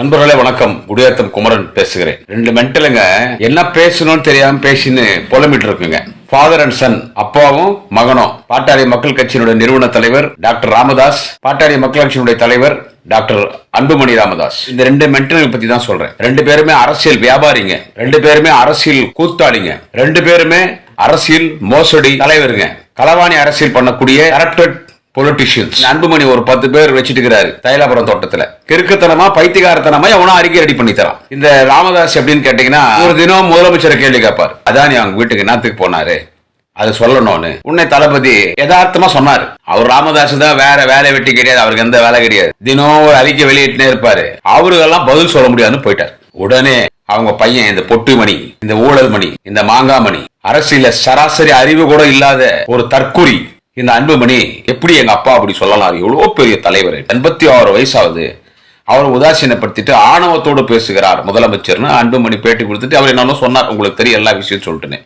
நண்பர்களே வணக்கம். குடியாத்தம் குமரன் பேசுகிறேன். ரெண்டு மென்டலுங்க என்ன பேசணும்னு தெரியாம பேசின்னு புலம்பிட்டு இருக்குங்க. ஃபாதர் அண்ட் சன் அப்பாவும் மகனும். பாட்டாளி மக்கள் கட்சியினுடைய நிறுவன தலைவர் டாக்டர் ராமதாஸ். பாட்டாளி மக்கள் கட்சியினுடைய தலைவர் டாக்டர் அன்புமணி ராமதாஸ். இந்த ரெண்டு மென்டல்களை பத்தி தான் சொல்றேன். ரெண்டு பேருமே அரசியல் வியாபாரிங்க. ரெண்டு பேருமே அரசியல் கூத்தாளிங்க. ரெண்டு பேருமே அரசியல் மோசடி தலைவருங்க. களவாணி அரசியல் பண்ணக்கூடிய கரப்டட் பொலிட்டிஷியன்ஸ் அன்புமணி ஒரு பத்து பேர் வச்சிட்டு இருக்கிறாரு தைலாபுரம் தோட்டத்துல. கிறுக்குத்தனமா பைத்தியகாரத்தனமா எவனா அறிக்கை ரெடி பண்ணி தரான். இந்த ராமதாஸ் எப்படின்னு கேட்டீங்கன்னா ஒரு தினம் முதலமைச்சரை கேள்வி கேட்பார். அதான் அவங்க வீட்டுக்கு என்னத்துக்கு போனாரு? அது சொல்லணும்னு. உன்னை தளபதி யதார்த்தமா சொன்னாரு. அவர் ராமதாஸ் தான் வேற வேலை வெட்டி கிடையாது அவருக்கு எந்த வேலை கிடையாது. தினம் ஒரு அறிக்கை வெளியிட்டுனே இருப்பாரு. அவருக்கெல்லாம் பதில் சொல்ல முடியாதுன்னு போயிட்டார். உடனே அவங்க பையன் இந்த பொட்டு மணி இந்த ஊழல் மணி இந்த மாங்காய் மணி அரசியல சராசரி அறிவு கூட இல்லாத ஒரு தற்குறி இந்த அன்புமணி எப்படி எங்க அப்பா அப்படி சொல்லலாம்? எவ்வளோ பெரிய தலைவர். எண்பத்தி ஆறு வயசாகுது. அவரை உதாசீனப்படுத்திட்டு ஆணவத்தோடு பேசுகிறார். முதலமைச்சர்னு அன்புமணி பேட்டி கொடுத்துட்டு அவர் என்னன்னு சொன்னார். உங்களுக்கு தெரியும் எல்லா விஷயம் சொல்லிட்டுன்னு.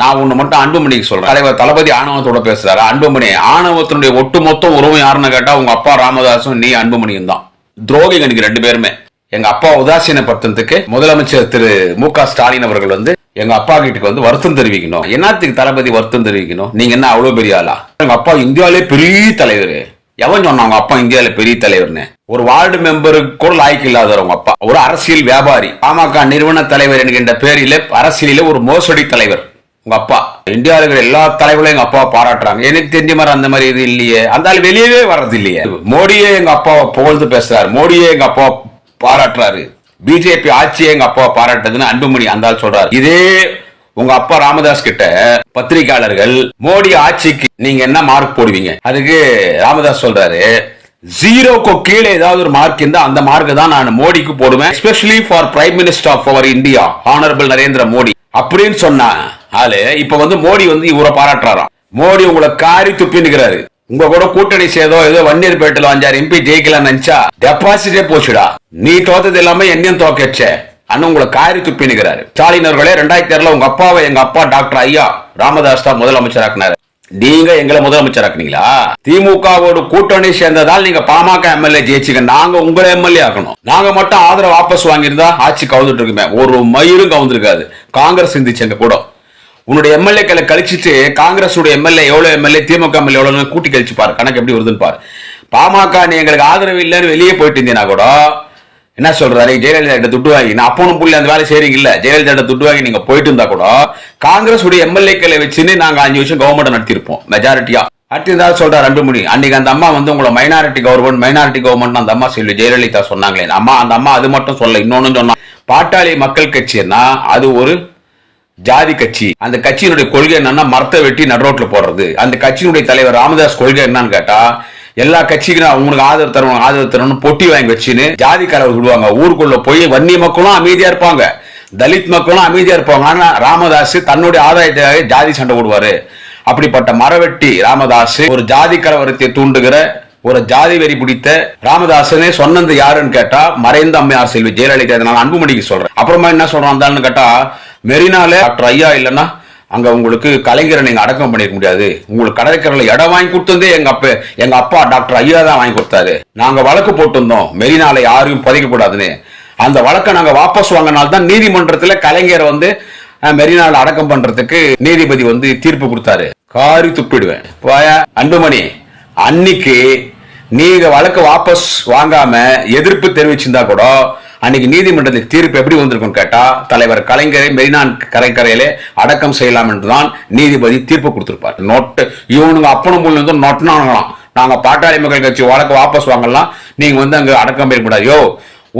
நான் ஒன்று மட்டும் அன்புமணிக்கு சொல்கிறேன் தலைவர் தளபதி ஆணவத்தோட பேசுகிறாரு அன்புமணி ஆணவத்தினுடைய ஒட்டுமொத்த உறவு யாருன்னு கேட்டால் உங்கள் அப்பா ராமதாசும் நீ அன்புமணியும் தான். துரோகிங்க நீங்க ரெண்டு பேருமே. எங்கள் அப்பா உதாசீனப்படுத்துறதுக்கு முதலமைச்சர் திரு மு க ஸ்டாலின் அவர்கள் வந்து எங்க அப்பா கிட்டக்கு வந்து வருத்தம் தெரிவிக்கணும். என்னத்துக்கு தளபதி வருத்தம் தெரிவிக்கணும்? நீங்க என்ன அவ்வளவு பெரிய ஆளா? எங்க அப்பா இந்தியாவிலே பெரிய தலைவர். எவன் சொன்னான் அவங்க அப்பா இந்தியாவில் பெரிய தலைவர்னு? ஒரு வார்டு மெம்பருக்கு கூட லாய்க்கு இல்லாதவர் அப்பா. ஒரு அரசியல் வியாபாரி. பாமக நிறுவன தலைவர் என்கின்ற பேரில அரசியலில ஒரு மோசடி தலைவர் உங்க அப்பா. இந்தியாவில் இருக்கிற எல்லா தலைவர்களும் எங்க அப்பா பாராட்டுறாங்க. எனக்கு தெரிஞ்ச மாதிரி அந்த மாதிரி இது இல்லையே. அந்த ஆள் வெளியவே வர்றது இல்லையே மோடியே எங்க அப்பாவை புகழ்ந்து பேசுறாரு. மோடியே எங்க அப்பா பாராட்டுறாரு. பிஜேபி ஆட்சியை எங்க அப்பா பாராட்டுதுன்னு அன்புமணி அந்தால் சொல்றாரு. இதே உங்க அப்பா ராமதாஸ் கிட்ட பத்திரிகையாளர்கள் மோடி ஆட்சிக்கு நீங்க என்ன மார்க் போடுவீங்க? அதுக்கு ராமதாஸ் சொல்றாரு ஜீரோக்கு கீழே ஏதாவது ஒரு மார்க் இருந்தா அந்த மார்க் தான் நான் மோடிக்கு போடுவேன் especially for prime minister of our India honourable Narendra Modi அப்படின்னு சொன்ன ஆளு இப்ப வந்து மோடி வந்து இவரை பாராட்டுறாராம். மோடி உங்களை காரி துப்பினுக்கிறாரு உங்க கூட கூட்டணி சேதோ ஏதோ வன்னியர் பேட்டில் அஞ்சாறு எம்பி ஜெயிக்கலாம் நினைச்சா டெபாசிட்டே போச்சுடா. நீ தோத்தது இல்லாம என்னையும் தோக்கச்சே அண்ணன் உங்களை காரி துப்பினுகிறாரு ஸ்டாலின் அவர்களே ரெண்டாயிரத்தி ஆறுல உங்க அப்பாவை எங்க அப்பா டாக்டர் ஐயா ராமதாஸ் தான் முதலமைச்சராக்குனாரு. நீங்க எங்களை முதலமைச்சர் ஆக்குனீங்களா திமுகவோட கூட்டணி சேர்ந்ததால் நீங்க பாமக எம்எல்ஏ ஜெயிச்சிங்க நாங்க உங்களை எம்எல்ஏ ஆக்கணும். நாங்க மட்டும் ஆதரவு வாபஸ் வாங்கியிருந்தா ஆட்சி கவுந்துட்டு இருக்குமே. ஒரு மயிரும் கவுந்திருக்காது. காங்கிரஸ் சிந்திச்சங்க கூட. உன்னுடைய எம்எல்ஏக்களை கழிச்சிட்டு காங்கிரஸ் உடைய எம்எல்ஏ எவ்வளவு எம்எல்ஏ திமுக எம்எல்ஏ எவ்வளவு கூட்டி கழிச்சு பாரு. கணக்கு எப்படி வருதுன்னு பாரு. பாமக நீ எங்களுக்கு ஆதரவு இல்லைன்னு வெளியே போயிட்டு இருந்தீங்கன்னா கூட என்ன சொல்றாரு? ஜெயலலிதா கிட்ட துட்டு வாங்கி நான் அப்பனும் புள்ளி அந்த வேலை செய்றீங்க இல்ல ஜெயலலிதா கிட்ட துட்டு வாங்கி நீங்க போயிட்டு இருந்தா கூட காங்கிரஸ் உடைய எம்எல்ஏக்களை வச்சுன்னு நாங்க அஞ்சு வருஷம் கவர்மெண்ட் நடத்திருப்போம் மெஜாரிட்டியா அடுத்ததா சொல்றாரு ரெண்டு மணி அன்னைக்கு அந்த அம்மா வந்து உங்களை மைனாரிட்டி கவர்மெண்ட் மைனாரிட்டி கவர்மெண்ட் அந்த அம்மா சொல்லி ஜெயலலிதா சொன்னாங்களே அம்மா அந்த அம்மா அது மட்டும் சொல்ல இன்னொன்னு சொன்னா பாட்டாளி மக்கள் கட்சின்னா அது ஒரு ஜாதி கட்சி. அந்த கட்சியினுடைய கொள்கை என்னன்னா மரத்தை வெட்டி நடுரோட்ல போடுறது. அந்த கட்சியினுடைய தலைவர் ராமதாஸ் கொள்கை என்னன்னு கேட்டா எல்லா கட்சிக்கும் அவங்களுக்கு ஆதரவு தரணும் ஆதரவு தரணும் பொட்டி வாங்கி வச்சுன்னு ஜாதி கலவை விடுவாங்க. ஊருக்குள்ள போய் வன்னிய மக்களும் அமைதியா இருப்பாங்க. தலித் மக்களும் அமைதியா இருப்பாங்க. ஆனா ராமதாஸ் தன்னுடைய ஆதாயத்துக்காக ஜாதி சண்டை போடுவாரு. அப்படிப்பட்ட மரவெட்டி ராமதாஸ் ஒரு ஜாதி கலவரத்தை தூண்டுகிற ஒரு ஜாதி வெறி பிடித்த ராமதாசனே சொன்னது யாருன்னு கேட்டா மறைந்த அம்மையார் செல்வி ஜெயலலிதா. நான் அன்புமணிக்கு சொல்றேன். அப்புறமா என்ன சொல்றான்? அந்தான்னு கேட்டா மெரினால டாக்டர் ஐயா இல்லைன்னா அங்க உங்களுக்கு கலைஞரை நீங்க அடக்கம் பண்ணிருக்க முடியாது. உங்களுக்கு கடற்கரையில இடம் வாங்கி கொடுத்ததே எங்க அப்பா எங்க அப்பா டாக்டர் ஐயா தான் வாங்கி கொடுத்தாரு. நாங்க வழக்கு போட்டிருந்தோம். மெரினால யாரையும் புதைக்க கூடாதுன்னு அந்த வழக்கை நாங்க வாபஸ் வாங்கினால்தான் தான் நீதிமன்றத்துல கலைஞர் வந்து மெரினால அடக்கம் பண்றதுக்கு நீதிபதி வந்து தீர்ப்பு கொடுத்தாரு. காரி துப்பிடுவேன். அன்புமணி அன்னைக்கு நீங்க வழக்கு வாபஸ் வாங்காம எதிர்ப்பு தெரிவிச்சிருந்தா கூட அன்னைக்கு நீதிமன்றத்தில் தீர்ப்பு எப்படி வந்திருக்கும் கேட்டா தலைவர் கலைஞரை மெரினான் கரைக்கரையிலே அடக்கம் செய்யலாம் என்றுதான் நீதிபதி தீர்ப்பு கொடுத்திருப்பார். நோட்டு இவனுங்க அப்பனும் புள்ளி வந்து நொட்டினாங்களாம் நாங்க பாட்டாளி மக்கள் கட்சி வழக்கு வாபஸ் வாங்கலாம். நீங்க வந்து அங்க அடக்கம் செய்ய கூடாது யோ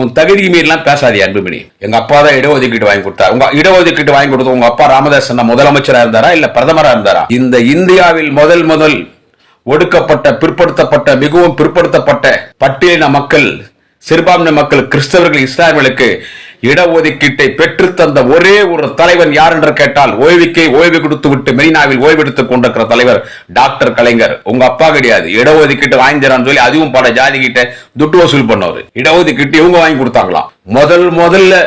உன் தகுதிக்கு மீறிலாம் பேசாதே அன்புமணி. எங்க அப்பா தான் இடஒதுக்கீடு வாங்கி கொடுத்தாரு. உங்க இடஒதுக்கீடு வாங்கி கொடுத்த உங்க அப்பா ராமதாசன் முதலமைச்சரா இருந்தாரா இல்ல பிரதமரா இருந்தாரா? இந்த இந்தியாவில் முதல் முதல் ஒடுக்கப்பட்ட பிற்படுத்தப்பட்ட மிகவும் பிற்படுத்தப்பட்ட பட்டியலின மக்கள் சிறுபான்மை மக்கள் கிறிஸ்தவர்கள் இஸ்லாமியர்களுக்கு இடஒதுக்கீட்டை பெற்றுத்தந்த ஒரே ஒரு தலைவன் யார் என்று கேட்டால் ஓய்வுக்கே ஓய்வு கொடுத்து விட்டு மெரினாவில் ஓய்வெடுத்துக் கொண்டிருக்கிற தலைவர் டாக்டர் கலைஞர். உங்க அப்பா கிடையாது. இடஒதுக்கீட்டு வாங்கி தரான்னு சொல்லி அதுவும் பல ஜாதி கிட்ட துட்டு வசூல் பண்ணவர். இடஒதுக்கீட்டு இவங்க வாங்கி கொடுத்தாங்களாம். முதல் முதல்ல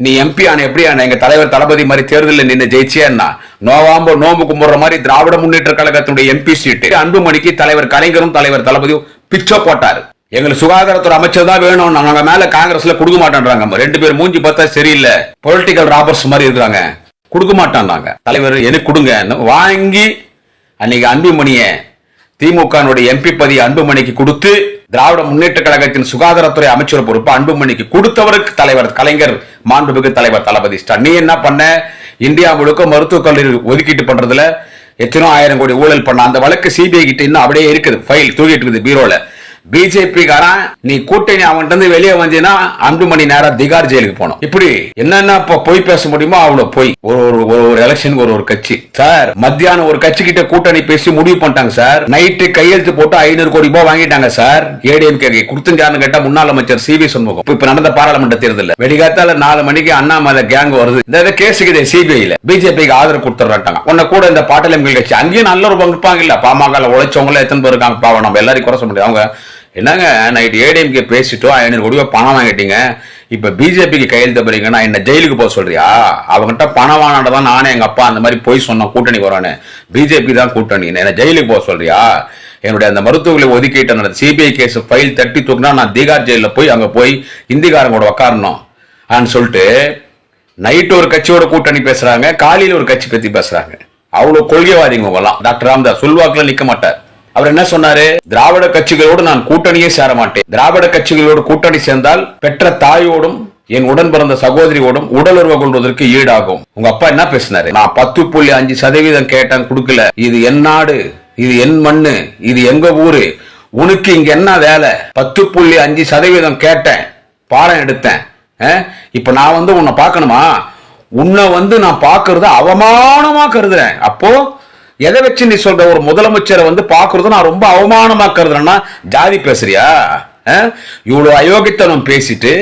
நீ எம்பி ஆன எப்படி ஆன? எங்க தலைவர் தளபதி மாதிரி தேர்தலில் நின்று ஜெயிச்சேன்னா நோவாம்போ நோம்பு கும்பிடுற மாதிரி திராவிட முன்னேற்ற கழகத்தினுடைய எம்பி சீட்டு அன்புமணிக்கு தலைவர் கலைஞரும் தலைவர் தளபதியும் பிச்சை போட்டாரு. எங்களுக்கு சுகாதாரத்துறை அமைச்சர் தான் வேணும் நாங்க மேல காங்கிரஸ்ல கொடுக்க மாட்டேன்றாங்க. ரெண்டு பேர் மூஞ்சி பார்த்தா சரியில்லை. பொலிட்டிக்கல் ராபர்ஸ் மாதிரி இருக்கிறாங்க கொடுக்க மாட்டான்றாங்க. தலைவர் எனக்கு கொடுங்க. வாங்கி அன்னைக்கு அன்புமணிய திமுகனுடைய எம்பி பதி அன்புமணிக்கு கொடுத்து திராவிட முன்னேற்ற கழகத்தின் சுகாதாரத்துறை அமைச்சர் பொறுப்பு அன்புமணிக்கு கொடுத்தவருக்கு தலைவர் கலைஞர் மாண்புமிகு தலைவர் தளபதி ஸ்டாலின். நீ என்ன பண்ண? இந்தியா முழுக்க மருத்துவக் கல்லூரி ஒதுக்கீட்டு பண்றதுல எத்தனோ ஆயிரம் கோடி ஊழல் பண்ண. அந்த வழக்கு சிபிஐ கிட்ட இன்னும் அப்படியே இருக்குது. ஃபைல் தூக்கிட்டு இருக்குது பீரோல. பிஜேபி காரன் நீ கூட்டணி அவன்கிட்ட இருந்து வெளியே வந்தீங்கன்னா அன்புமணி நேரம் திகார் ஜெயிலுக்கு போனோம் இப்படி என்னென்ன இப்ப பொய் பேச முடியுமோ அவ்வளவு பொய். ஒரு ஒரு ஒரு எலெக்ஷன் எலெக்ஷனுக்கு ஒரு ஒரு கட்சி. சார் மத்தியானம் ஒரு கட்சி கிட்ட கூட்டணி பேசி முடிவு பண்ணிட்டாங்க சார். நைட்டு கையெழுத்து போட்டு ஐநூறு கோடி ரூபாய் வாங்கிட்டாங்க சார். ஏடிஎம்கே கொடுத்துருக்காருன்னு கேட்டா முன்னாள் அமைச்சர் சி வி சண்முகம். இப்ப- நடந்த பாராளுமன்ற தேர்தல் வெடிகாத்தால நாலு மணிக்கு அண்ணாமலை கேங் வருது. இந்த கேஸுக்கு சிபிஐல பிஜேபிக்கு ஆதரவு கொடுத்துறாங்க உன்ன கூட இந்த பாட்டலம் கட்சி. அங்கேயும் நல்ல ஒரு பங்கு இருப்பாங்க இல்ல. பாமக உழைச்சவங்கள எத்தனை பேர் இருக்காங்க பாவம். நம்ம எல்லாரையும் குறை சொல்ல முடியாது. அவங்க என்னங்க நைட்டு ஏடிஎம்கே பேசிட்டோம் ஐநூறு கோடி பணம் வாங்கிட்டீங்க. இப்போ பிஜேபிக்கு கையெழுத்த போறீங்கன்னா நான் என்ன ஜெயிலுக்கு போக சொல்றியா? அவங்ககிட்ட பணம் வாங்கினதான் நானே எங்கள் அப்பா அந்த மாதிரி போய் சொன்னோம் கூட்டணி வரானு பிஜேபி தான் கூட்டணி. என்ன ஜெயிலுக்கு போக சொல்றியா? என்னுடைய அந்த மருத்துவர்களை ஒதுக்கிட்டு நடந்த சிபிஐ கேஸ் ஃபைல் தட்டி தூக்கினா நான் தீகார் ஜெயிலில் போய் அங்கே போய் இந்திக்காரங்களோட கூட ஆன்னு சொல்லிட்டு நைட்டு ஒரு கட்சியோட கூட்டணி பேசுகிறாங்க காலையில் ஒரு கட்சி பற்றி பேசுகிறாங்க அவ்வளோ கொள்கைவாதிங்க டாக்டர் ராம்தாஸ் சொல்வாக்கில் நிற்க மாட்டார். அவர் என்ன சொன்னாரு? திராவிட கட்சிகளோடு நான் கூட்டணியே சேர மாட்டேன் திராவிட கட்சிகளோடு கூட்டணி சேர்ந்தால் பெற்ற தாயோடும் என் உடன் பிறந்த சகோதரியோடும் உடலுறவு கொள்வதற்கு ஈடாகும். உங்க அப்பா என்ன பேசினாரு? நான் பத்து புள்ளி அஞ்சு சதவீதம் கேட்டேன் கொடுக்கல. இது என் நாடு இது என் மண்ணு இது எங்க ஊரு. உனக்கு இங்க என்ன வேலை? பத்து புள்ளி அஞ்சு சதவீதம் கேட்டேன் பாடம் எடுத்தேன். இப்ப நான் வந்து உன்னை பார்க்கணுமா? உன்னை வந்து நான் பார்க்கறத அவமானமா கருதுறேன். அப்போ எதை வச்சு நீ சொல்ற? ஒரு முதலமைச்சரை வந்து பார்க்கறது நான் ரொம்ப அவமானமா கருதுறேன்னா ஜாதி பேசுறியா? இவ்வளவு அயோக்கியத்தனம் பேசிட்டு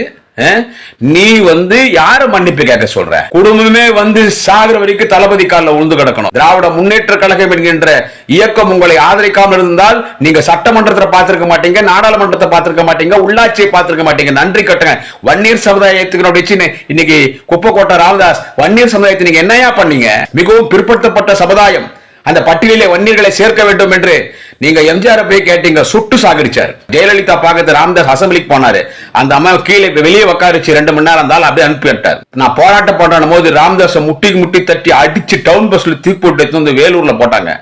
நீ வந்து யார மன்னிப்பு கேட்க சொல்ற? குடும்பமே வந்து சாகுற வரைக்கும் தளபதி காலில் உழுந்து கிடக்கணும். திராவிட முன்னேற்ற கழகம் என்கின்ற இயக்கம் உங்களை ஆதரிக்காமல் இருந்தால் நீங்க சட்டமன்றத்தை பார்த்திருக்க மாட்டீங்க நாடாளுமன்றத்தை பார்த்திருக்க மாட்டீங்க உள்ளாட்சியை பார்த்திருக்க மாட்டீங்க. நன்றி கட்டுங்க. வன்னியர் சமுதாயத்துக்கு வச்சு இன்னைக்கு குப்பக்கோட்டை ராமதாஸ் வன்னியர் சமுதாயத்தை நீங்க என்னையா பண்ணீங்க? மிகவும் பிற்படுத்தப்பட்ட சமுதாயம். அந்த பட்டியலிலே வன்னியர்களை சேர்க்க வேண்டும் என்று நீங்க எம்ஜிஆர் போய் கேட்டீங்க சுட்டு சாகடிச்சார். ஜெயலலிதா பார்க்கறது ராமதாஸ் அசம்பிளிக்கு போனாரு. அந்த அம்மா கீழே வெளியே உட்காரிச்சு ரெண்டு மணி நேரம் இருந்தாலும் அப்படியே அனுப்பிவிட்டார் நான் போராட்டம் பண்ற போது ராமதாஸை முட்டி முட்டி தட்டி அடிச்சு டவுன் பஸ்ல தூக்கி எடுத்து வந்து வேலூர்ல போட்டாங்க.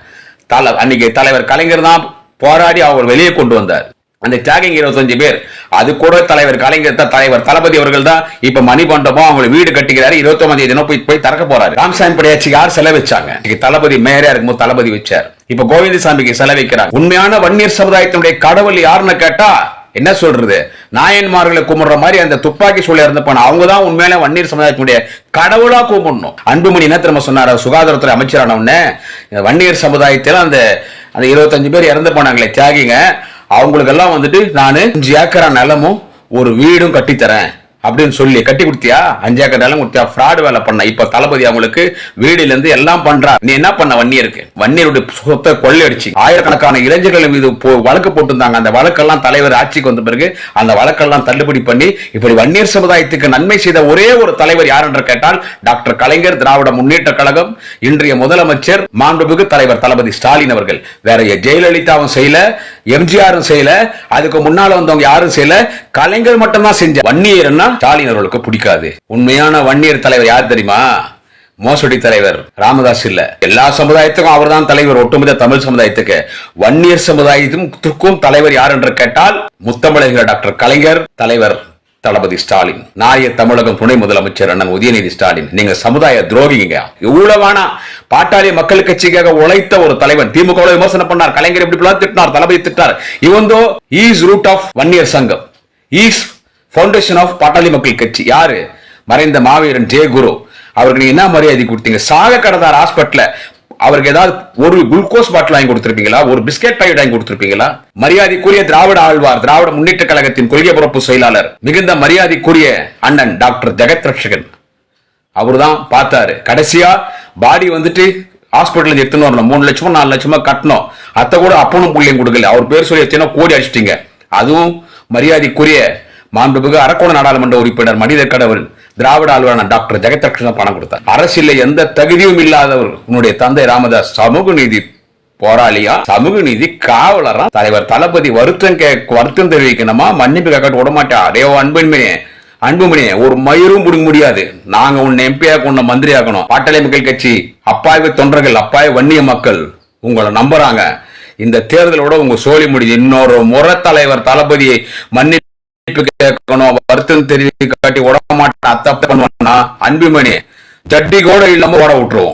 தல அன்னைக்கு தலைவர் கலைஞர் தான் போராடி அவர் வெளியே கொண்டு வந்தார். அந்த டேகிங் இருபத்தஞ்சு பேர். அது கூட தலைவர் கலைஞர் தான் தலைவர் தளபதி அவர்கள் தான் இப்ப மணிமண்டபம் அவங்க வீடு கட்டிக்கிறாரு இருபத்தி ஒன்பது தினம் போய் போய் திறக்க போறாரு. ராமசாமி படையாச்சிக்கு யார் செலவிச்சாங்க இன்னைக்கு தளபதி மேயரா இருக்கும்போது தளபதி வச்சார். இப்ப கோவிந்தசாமிக்கு செலவிக்கிறார் உண்மையான வன்னியர் சமுதாயத்தினுடைய கடவுள் யாருன்னு கேட்டா என்ன சொல்றது? நாயன்மார்களை கும்பிடுற மாதிரி அந்த துப்பாக்கி சூழல இருந்து போன அவங்க தான் உண்மையில வன்னியர் சமுதாயத்தினுடைய கடவுளா கும்பிடணும். அன்புமணி என்ன திரும்ப சொன்னார்? சுகாதாரத்துறை அமைச்சரான உடனே வன்னியர் சமுதாயத்தில் அந்த அந்த இருபத்தஞ்சு பேர் இறந்து போனாங்களே தியாகிங்க. அவங்களுக்கெல்லாம் வந்துட்டு நான் அஞ்சு ஏக்கரா நிலமும் ஒரு வீடும் கட்டித்தரேன். அப்படின்னு சொல்லி கட்டி கொடுத்தியா? அஞ்சு ஏக்கர் கொடுத்தியா? ஃப்ராடு வேலை பண்ண. இப்ப தளபதி அவங்களுக்கு வீடுல இருந்து எல்லாம் பண்றா. நீ என்ன பண்ண? வன்னியருக்கு. வன்னியருடைய சொத்தை கொள்ளையடிச்சு. ஆயிரக்கணக்கான இளைஞர்கள் மீது போ- வழக்கு போட்டிருந்தாங்க. அந்த வழக்கெல்லாம் தலைவர் ஆட்சிக்கு வந்த பிறகு அந்த வழக்கெல்லாம் தள்ளுபடி பண்ணி இப்படி வன்னியர் சமுதாயத்துக்கு நன்மை செய்த ஒரே ஒரு தலைவர் யார் என்று கேட்டால் டாக்டர் கலைஞர் திராவிட முன்னேற்ற கழகம் இன்றைய முதலமைச்சர் மாண்புமிகு தலைவர் தளபதி ஸ்டாலின் அவர்கள். வேற ஜெயலலிதாவும் செய்யல எம்ஜிஆரும் செய்யல அதுக்கு முன்னால வந்தவங்க யாரும் செய்யல. கலைஞர் மட்டும்தான் செஞ்ச வன்னியர்னா ஸ்டாலின் அவர்களுக்கு பிடிக்காது. உண்மையான வன்னியர் தலைவர் யார் தெரியுமா? மோசடி தலைவர் ராமதாஸ் இல்ல. எல்லா சமுதாயத்துக்கும் அவர்தான் தலைவர் ஒட்டுமொத்த தமிழ் சமுதாயத்துக்கு. வன்னியர் சமுதாயத்துக்கும் தலைவர் யார் என்று கேட்டால் முத்தமிழக டாக்டர் கலைஞர் தலைவர் தளபதி ஸ்டாலின். நாய தமிழகம் துணை முதலமைச்சர் அண்ணன் உதயநிதி ஸ்டாலின். நீங்க சமுதாய துரோகிங்க. இவ்வளவானா பாட்டாளி மக்கள் கட்சிக்காக உழைத்த ஒரு தலைவன். திமுக விமர்சனம் பண்ணார். கலைஞர் இப்படி திட்டினார் தளபதி திட்டார். இவந்தோ is root of Vanniyar Sangam. Is foundation of பாட்டாளி மக்கள் கட்சி. யாரு? மறைந்த மாவீரன் ஜெய குரு அவருக்கு நீங்க என்ன மரியாதை கொடுத்தீங்க? சாக கடந்தார் ஹாஸ்பிட்டல அவருக்கு ஏதாவது ஒரு குளுக்கோஸ் பாட்டில் வாங்கி கொடுத்துருப்பீங்களா ஒரு பிஸ்கெட் பாக்கெட் வாங்கி கொடுத்துருப்பீங்களா மரியாதைக்குரிய திராவிட ஆழ்வார் திராவிட முன்னேற்ற கழகத்தின் கொள்கை பரப்பு செயலாளர் மிகுந்த மரியாதைக்குரிய அண்ணன் டாக்டர் ஜெகத் ரட்சகன் அவர்தான் பார்த்தாரு. கடைசியா பாடி வந்துட்டு ஹாஸ்பிட்டல் எடுத்துன்னு வரணும். மூணு லட்சமோ நாலு லட்சமா கட்டணும். அத்தை கூட அப்பனும் பிள்ளையும் கொடுக்கல. அவர் பேர் சொல்லி எத்தனை கோடி அடிச்சிட்டீங்க. அதுவும் மரியாதைக்குரிய மாண்புமிகு அரக்கோண நாடாளுமன்ற உறுப்பினர் மனித கடவுள் திராவிட ஆளுநர் டாக்டர் ஜெகத்ரட்சணன் பணம் கொடுத்தார். அரசியல எந்த தகுதியும் இல்லாதவர் உன்னுடைய தந்தை ராமதாஸ் சமூக நீதி போராளியா? சமூக நீதி காவலரா? தலைவர் தளபதி வருத்தம் கே வருத்தம் தெரிவிக்கணுமா? மன்னிப்பு கேட்க விட மாட்டா அடையோ அன்புமணி அன்புமணி ஒரு மயிரும் பிடிக்க முடியாது. நாங்க உன்னை எம்பி உன்னை மந்திரி ஆக்கணும் பாட்டாளி மக்கள் கட்சி அப்பாவி தொண்டர்கள் அப்பாவி வன்னிய மக்கள் உங்களை நம்புறாங்க. இந்த தேர்தலோட உங்க சோழி முடிஞ்சு இன்னொரு முறை தலைவர் தளபதியை மன்னிப்பு கேட்கணும் வருத்தம் தெரிவிக்காட்டி விட மாட்டா தப்பு பண்ணுவானா அன்புமணி ஜட்டி கூட இல்லாம ஓட விட்டுருவோம்.